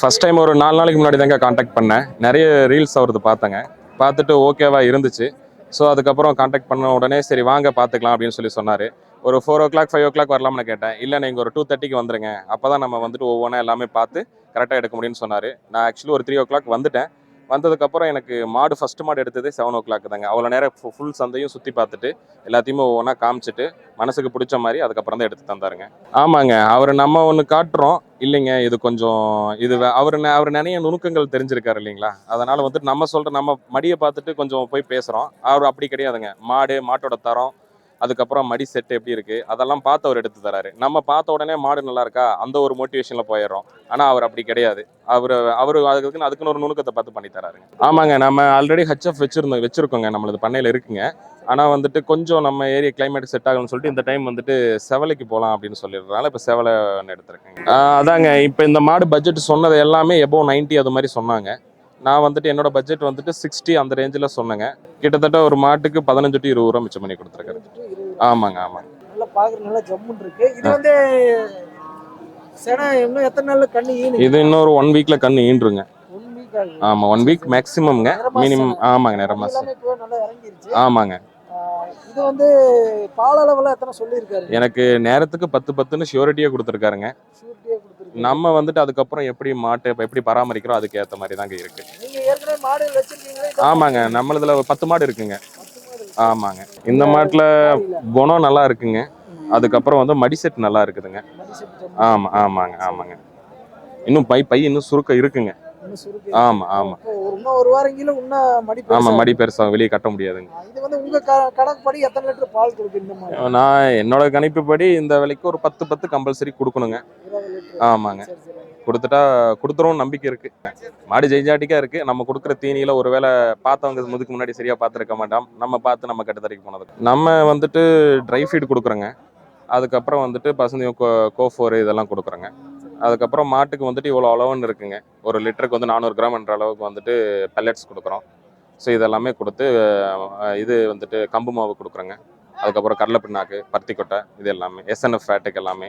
First time ஒரு நாலு நாளைக்கு முன்னாடி தாங்க காண்டாக்ட் பண்ணேன். நிறைய ரீல்ஸ் அவரது பார்த்தேங்க. பார்த்துட்டு ஓகேவா இருந்துச்சு. ஸோ அதுக்கப்புறம் காண்டாக்ட் பண்ண உடனே சரி வாங்க பார்த்துக்கலாம் அப்படின்னு சொல்லி சொன்னார். ஒரு four o'clock five o'clock வரலாம்னு கேட்டேன். இல்லை நீங்கள் ஒரு டூ தேர்ட்டிக்கு வந்துருங்க. அப்போ தான் நம்ம வந்துட்டு ஒவ்வொன்றா எல்லாமே பார்த்து கரெக்டாக எடுக்க முடியும்னு சொன்னார். நான் ஆக்சுவலி ஒரு த்ரீ ஓ கிளாக் வந்துட்டேன். வந்ததுக்கப்புறம் எனக்கு மாடு ஃபஸ்ட் மாடு எடுத்தது செவன் ஓ கிளாக் தாங்க. அவ்வளோ நேரம் ஃபுல் சந்தையும் சுற்றி பார்த்துட்டு எல்லாத்தையுமே ஒவ்வொன்றா காமிச்சிட்டு மனசுக்கு பிடிச்ச மாதிரி அதுக்கப்புறம் தான் எடுத்து தந்தாருங்க. ஆமாங்க அவர் நம்ம ஒன்று காட்டுறோம். இல்லைங்க இது கொஞ்சம் இது வே- அவர் அவர் நிறைய நுணுக்கங்கள் தெரிஞ்சிருக்காரு இல்லைங்களா? அதனால் வந்துட்டு நம்ம சொல்கிற நம்ம மடியை பார்த்துட்டு கொஞ்சம் போய் பேசுகிறோம் அவர் அப்படி கிடையாதுங்க. மாடு மாட்டோட தரம் அதுக்கப்புறம் மடி செட் எப்படி இருக்குது அதெல்லாம் பார்த்து அவர் எடுத்து தராரு. நம்ம பார்த்த உடனே மாடு நல்லா இருக்கா அந்த ஒரு மோட்டிவேஷனில் போயிடுறோம். ஆனால் அவர் அப்படி கிடையாது. அவர் அவர் அதுக்குன்னு அதுக்குன்னு ஒரு நுணுக்கத்தை பார்த்து பண்ணி தராருங்க. ஆமாங்க நம்ம ஆல்ரெடி ஹச்எஃப் வச்சிருந்தோம் வச்சுருக்கோங்க. நம்மளது பண்ணையில் இருக்குங்க. ஆனால் வந்துட்டு கொஞ்சம் நம்ம ஏரியா கிளைமேட் செட் ஆகணும்னு சொல்லிட்டு இந்த டைம் வந்துட்டு செவலைக்கு போகலாம் அப்படின்னு சொல்லிடுறதுனால இப்போ செவலை எடுத்திருக்கேங்க. அதாங்க. இப்போ இந்த மாடு பட்ஜெட் சொன்னது எல்லாமே எபோ 90 அது மாதிரி சொன்னாங்க. நான் வந்துட்டு என்னோட பட்ஜெட் வந்துட்டு சிக்ஸ்டி அந்த ரேஞ்சில் சொன்னேங்க. கிட்டத்தட்ட ஒரு மாட்டுக்கு பதினஞ்சு டு இருபது ரூபா மிச்சம் பண்ணி கொடுத்துருக்காரு ஆமாங்க ஆமாங்க. நல்லா பாக்குற நல்லா ஜம்முன்னு இருக்கு. இது வந்து சென இன்னும் எத்தனை நாள்ல கண்ணு ஈனு? இது இன்னொரு ஒன் வீக்ல கண்ணு ஈன்றுங்க. ஆமா ஒன் வீக் மேக்ஸிமம்ங்க மினிமம் ஆமாங்க நிற மாசம். ஆமாங்க. இது வந்து பால் அளவுல எத்தனை சொல்லியிருக்காரு? எனக்கு நேரத்துக்கு பத்து பத்துன்னு ஷியூரிட்டியே கொடுத்துருக்காருங்க. நம்ம வந்துட்டு அதுக்கப்புறம் எப்படி மாட்டு எப்படி பராமரிக்கிறோம் அதுக்கு ஏத்த மாதிரி தாங்க இருக்கு ஆமாங்க நம்மளதுல பத்து மாடு இருக்குங்க. ஆமாங்க. இந்த மாட்டுல குணம் நல்லா இருக்குங்க. அதுக்கப்புறம் வந்து மடி செட் நல்லா இருக்குதுங்க. மடி செட்டு ஜம்மு. ஆமா ஆமாங்க ஆமாங்க. இன்னும் பை பை இன்னும் சுருக்கம் இருக்குங்க. ஆமா ஆமா. இன்னும் ஒரு வாரம் கீழே இன்னும் மடி ஆமா மடி பெருசா வெளியே கட்ட முடியாதுங்க. இது வந்து உங்க கணக்குப்படி எத்தனை லிட்டர் பால் கொடுக்கு இந்த மாதிரி நான் என்னோட கணிப்புப்படி இந்த விலைக்கு ஒரு பத்து பத்து கம்பல்சரி கொடுக்கணுங்க. ஆமாங்க. கொடுத்துட்டா கொடுத்துரும் நம்பிக்கை இருக்கு. மாடு ஜெய்ஜாட்டிக்கா இருக்கு. நம்ம கொடுக்குற தீனியில ஒருவேளை பார்த்தவங்க முதுக்கு முன்னாடி சரியா பார்த்துருக்க மாட்டோம். நம்ம பார்த்து நம்ம கட்டுத்தரைக்கு போனது. நம்ம வந்துட்டு ட்ரை ஃபீட் கொடுக்குறோங்க. அதுக்கப்புறம் வந்துட்டு பசுந்தி கோ கோஃபோர் இதெல்லாம் கொடுக்குறோங்க. அதுக்கப்புறம் மாட்டுக்கு வந்துட்டு இவ்வளோ அளவுன்னு இருக்குங்க. ஒரு லிட்டருக்கு வந்து நானூறு கிராம்ன்ற அளவுக்கு வந்துட்டு பெல்லட்ஸ் கொடுக்குறோம். ஸோ இதெல்லாமே கொடுத்து இது வந்துட்டு கம்பு மாவு கொடுக்குறோங்க. அதுக்கப்புறம் கடலை பிண்ணாக்கு பருத்திக்கொட்டை இது எல்லாமே. எஸ்என்எஃப் ஃபேட்டுக்கு எல்லாமே.